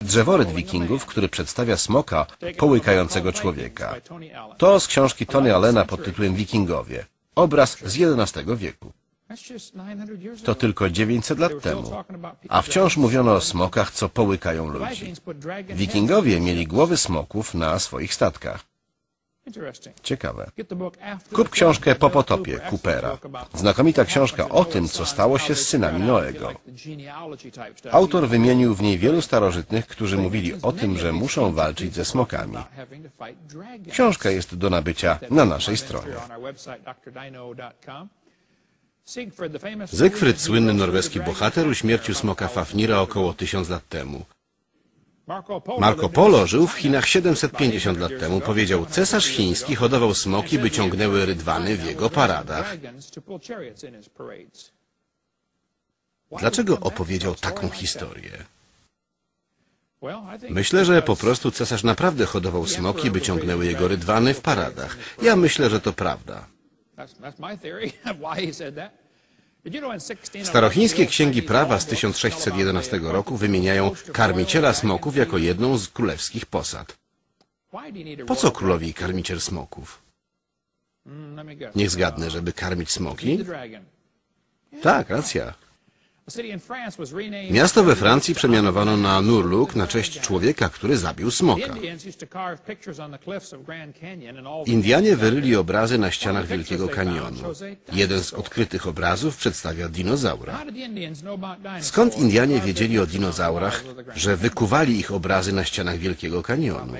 Drzeworyt wikingów, który przedstawia smoka połykającego człowieka. To z książki Tony Allena pod tytułem Wikingowie. Obraz z XI wieku. To tylko 900 lat temu. A wciąż mówiono o smokach, co połykają ludzi. Wikingowie mieli głowy smoków na swoich statkach. Ciekawe. Kup książkę Po potopie Coopera. Znakomita książka o tym, co stało się z synami Noego. Autor wymienił w niej wielu starożytnych, którzy mówili o tym, że muszą walczyć ze smokami. Książka jest do nabycia na naszej stronie. Zygfryd, słynny norweski bohater, uśmiercił smoka Fafnira około tysiąc lat temu. Marco Polo żył w Chinach 750 lat temu. Powiedział, cesarz chiński hodował smoki, by ciągnęły rydwany w jego paradach. Dlaczego opowiedział taką historię? Myślę, że po prostu cesarz naprawdę hodował smoki, by ciągnęły jego rydwany w paradach. Ja myślę, że to prawda. Starochińskie księgi prawa z 1611 roku wymieniają karmiciela smoków jako jedną z królewskich posad. Po co królowi karmiciel smoków? Niech zgadnę, żeby karmić smoki? Tak, racja. Miasto we Francji przemianowano na Nurluk na cześć człowieka, który zabił smoka. Indianie wyryli obrazy na ścianach Wielkiego Kanionu. Jeden z odkrytych obrazów przedstawia dinozaura. Skąd Indianie wiedzieli o dinozaurach, że wykuwali ich obrazy na ścianach Wielkiego Kanionu?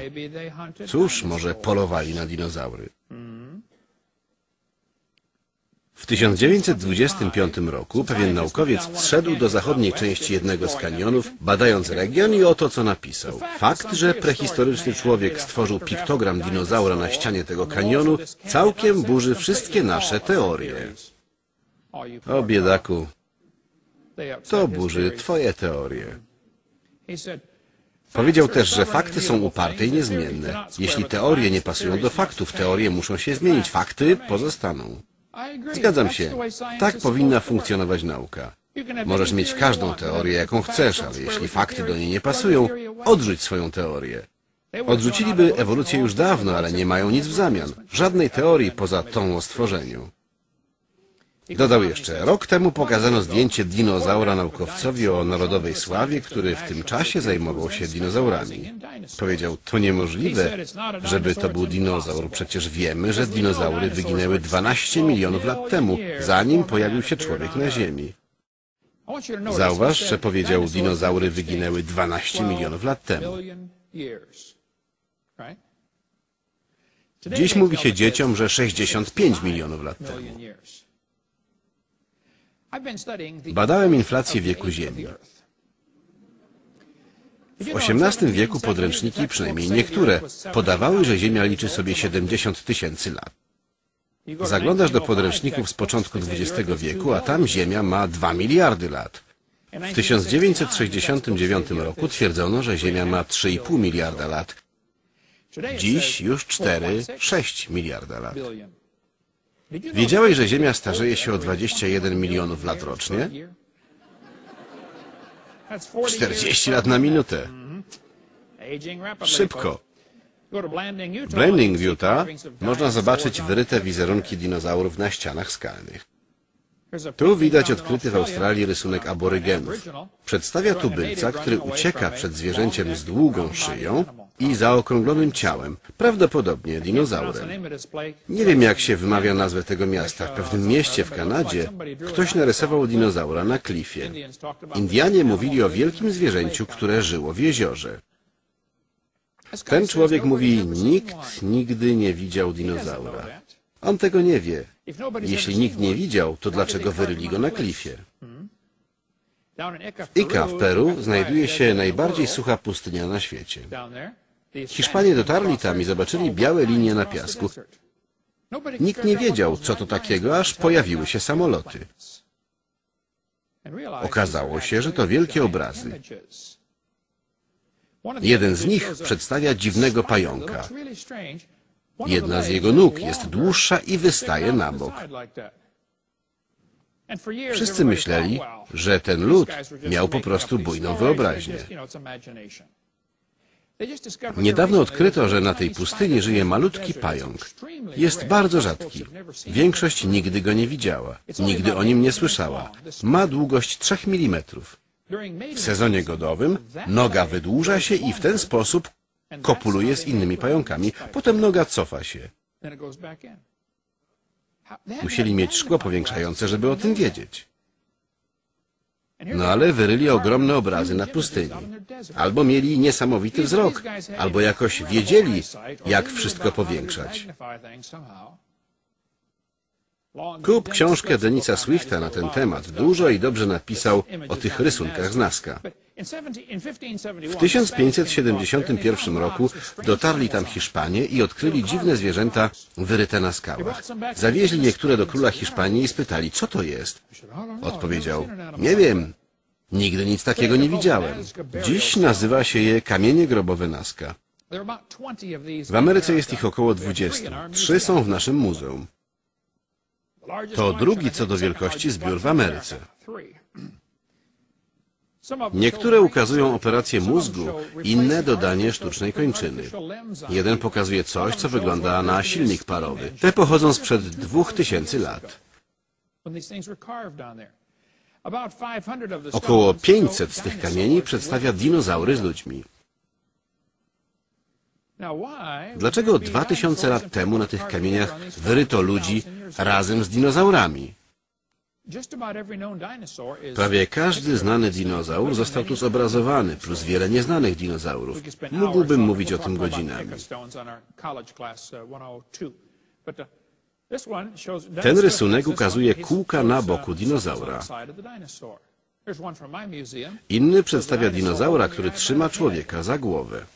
Cóż, może polowali na dinozaury. W 1925 roku pewien naukowiec zszedł do zachodniej części jednego z kanionów, badając region i oto co napisał. Fakt, że prehistoryczny człowiek stworzył piktogram dinozaura na ścianie tego kanionu, całkiem burzy wszystkie nasze teorie. O biedaku, to burzy twoje teorie. Powiedział też, że fakty są uparte i niezmienne. Jeśli teorie nie pasują do faktów, teorie muszą się zmienić, fakty pozostaną. Zgadzam się. Tak powinna funkcjonować nauka. Możesz mieć każdą teorię, jaką chcesz, ale jeśli fakty do niej nie pasują, odrzuć swoją teorię. Odrzuciliby ewolucję już dawno, ale nie mają nic w zamian. Żadnej teorii poza tą o stworzeniu. Dodał jeszcze, rok temu pokazano zdjęcie dinozaura naukowcowi o narodowej sławie, który w tym czasie zajmował się dinozaurami. Powiedział, to niemożliwe, żeby to był dinozaur. Przecież wiemy, że dinozaury wyginęły 12 milionów lat temu, zanim pojawił się człowiek na Ziemi. Zauważ, że powiedział, dinozaury wyginęły 12 milionów lat temu. Dziś mówi się dzieciom, że 65 milionów lat temu. Badałem inflację wieku Ziemi. W XVIII wieku podręczniki, przynajmniej niektóre, podawały, że Ziemia liczy sobie 70 tysięcy lat. Zaglądasz do podręczników z początku XX wieku, a tam Ziemia ma 2 miliardy lat. W 1969 roku twierdzono, że Ziemia ma 3,5 miliarda lat. Dziś już 4,6 miliarda lat. Wiedziałeś, że Ziemia starzeje się o 21 milionów lat rocznie? 40 lat na minutę. Szybko. W Blending w Utah można zobaczyć wyryte wizerunki dinozaurów na ścianach skalnych. Tu widać odkryty w Australii rysunek aborygenów. Przedstawia tubylca, który ucieka przed zwierzęciem z długą szyją i zaokrąglonym ciałem, prawdopodobnie dinozaurem. Nie wiem, jak się wymawia nazwę tego miasta. W pewnym mieście w Kanadzie ktoś narysował dinozaura na klifie. Indianie mówili o wielkim zwierzęciu, które żyło w jeziorze. Ten człowiek mówi, nikt nigdy nie widział dinozaura. On tego nie wie. Jeśli nikt nie widział, to dlaczego wyryli go na klifie? W Ica w Peru znajduje się najbardziej sucha pustynia na świecie. Hiszpanie dotarli tam i zobaczyli białe linie na piasku. Nikt nie wiedział, co to takiego, aż pojawiły się samoloty. Okazało się, że to wielkie obrazy. Jeden z nich przedstawia dziwnego pająka. Jedna z jego nóg jest dłuższa i wystaje na bok. Wszyscy myśleli, że ten lud miał po prostu bujną wyobraźnię. Niedawno odkryto, że na tej pustyni żyje malutki pająk. Jest bardzo rzadki. Większość nigdy go nie widziała. Nigdy o nim nie słyszała. Ma długość 3 mm. W sezonie godowym noga wydłuża się i w ten sposób kopuluje z innymi pająkami. Potem noga cofa się. Musieli mieć szkło powiększające, żeby o tym wiedzieć. No ale wyryli ogromne obrazy na pustyni. Albo mieli niesamowity wzrok, albo jakoś wiedzieli, jak wszystko powiększać. Kup książkę Denisa Swifta na ten temat. Dużo i dobrze napisał o tych rysunkach z Nazca. W 1571 roku dotarli tam Hiszpanie i odkryli dziwne zwierzęta wyryte na skałach. Zawieźli niektóre do króla Hiszpanii i spytali, co to jest. Odpowiedział, nie wiem, nigdy nic takiego nie widziałem. Dziś nazywa się je kamienie grobowe Nazca. W Ameryce jest ich około 20. Trzy są w naszym muzeum. To drugi co do wielkości zbiór w Ameryce. Niektóre ukazują operację mózgu, inne dodanie sztucznej kończyny. Jeden pokazuje coś, co wygląda na silnik parowy. Te pochodzą sprzed 2000 lat. Około 500 z tych kamieni przedstawia dinozaury z ludźmi. Dlaczego 2000 lat temu na tych kamieniach wyryto ludzi razem z dinozaurami? Prawie każdy znany dinozaur został tu zobrazowany, plus wiele nieznanych dinozaurów. Mógłbym mówić o tym godzinami. Ten rysunek ukazuje kółka na boku dinozaura. Inny przedstawia dinozaura, który trzyma człowieka za głowę.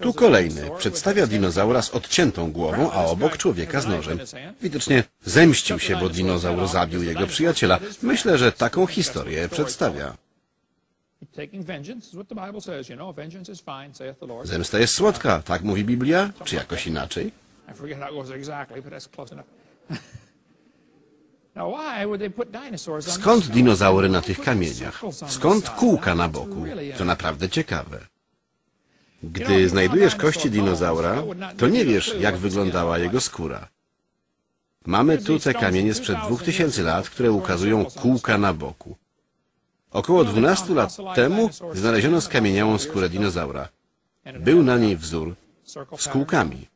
Tu kolejny przedstawia dinozaura z odciętą głową, a obok człowieka z nożem. Widocznie zemścił się, bo dinozaur zabił jego przyjaciela. Myślę, że taką historię przedstawia. Zemsta jest słodka, tak mówi Biblia, czy jakoś inaczej? Skąd dinozaury na tych kamieniach? Skąd kółka na boku? To naprawdę ciekawe. Gdy znajdujesz kości dinozaura, to nie wiesz, jak wyglądała jego skóra. Mamy tu te kamienie sprzed 2000 lat, które ukazują kółka na boku. Około 12 lat temu znaleziono skamieniałą skórę dinozaura. Był na niej wzór z kółkami.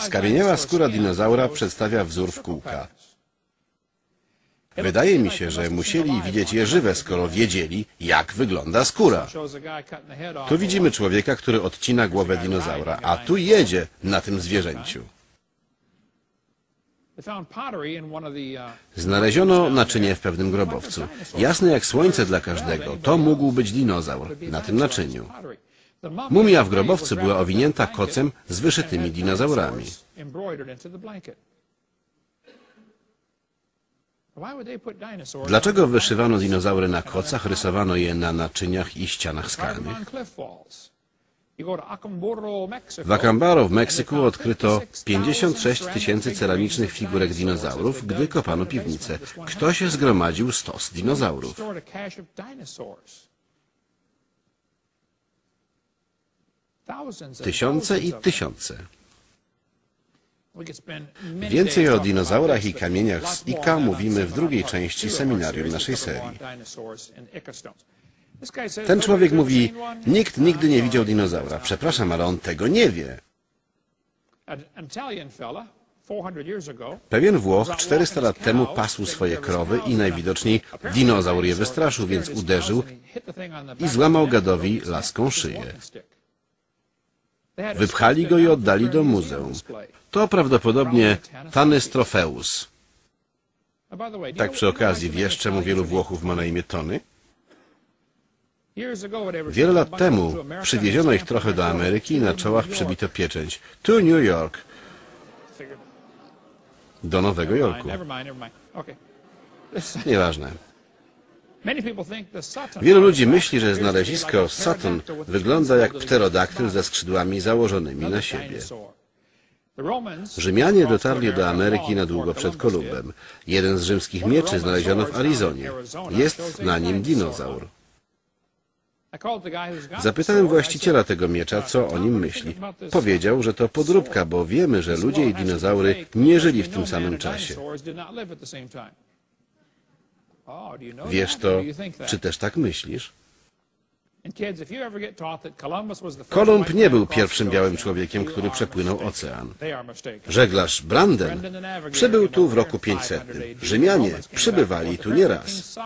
Skamieniała skóra dinozaura przedstawia wzór w kółka. Wydaje mi się, że musieli widzieć je żywe, skoro wiedzieli, jak wygląda skóra. Tu widzimy człowieka, który odcina głowę dinozaura, a tu jedzie na tym zwierzęciu. Znaleziono naczynie w pewnym grobowcu. Jasne jak słońce dla każdego, to mógł być dinozaur na tym naczyniu. Mumia w grobowcu była owinięta kocem z wyszytymi dinozaurami. Dlaczego wyszywano dinozaury na kocach, rysowano je na naczyniach i ścianach skalnych? W Acambaro w Meksyku odkryto 56 tysięcy ceramicznych figurek dinozaurów, gdy kopano piwnicę. Ktoś zgromadził stos dinozaurów. Tysiące i tysiące. Więcej o dinozaurach i kamieniach z Ika mówimy w drugiej części seminarium naszej serii. Ten człowiek mówi, nikt nigdy nie widział dinozaura. Przepraszam, ale on tego nie wie. Pewien Włoch 400 lat temu pasł swoje krowy i najwidoczniej dinozaur je wystraszył, więc uderzył i złamał gadowi laską szyję. Wypchali go i oddali do muzeum. To prawdopodobnie Tanis Trofeus. Tak przy okazji, wiesz czemu wielu Włochów ma na imię Tony? Wiele lat temu przywieziono ich trochę do Ameryki i na czołach przebito pieczęć. To New York. Do Nowego Jorku. Nieważne. Wielu ludzi myśli, że znalezisko Sutton wygląda jak pterodaktyl ze skrzydłami założonymi na siebie. Rzymianie dotarli do Ameryki na długo przed Kolumbem. Jeden z rzymskich mieczy znaleziono w Arizonie. Jest na nim dinozaur. Zapytałem właściciela tego miecza, co o nim myśli. Powiedział, że to podróbka, bo wiemy, że ludzie i dinozaury nie żyli w tym samym czasie. Wiesz to, czy też tak myślisz? Kolumb nie był pierwszym białym człowiekiem, który przepłynął ocean. Żeglarz Branden przybył tu w roku 500. Rzymianie przybywali tu nieraz.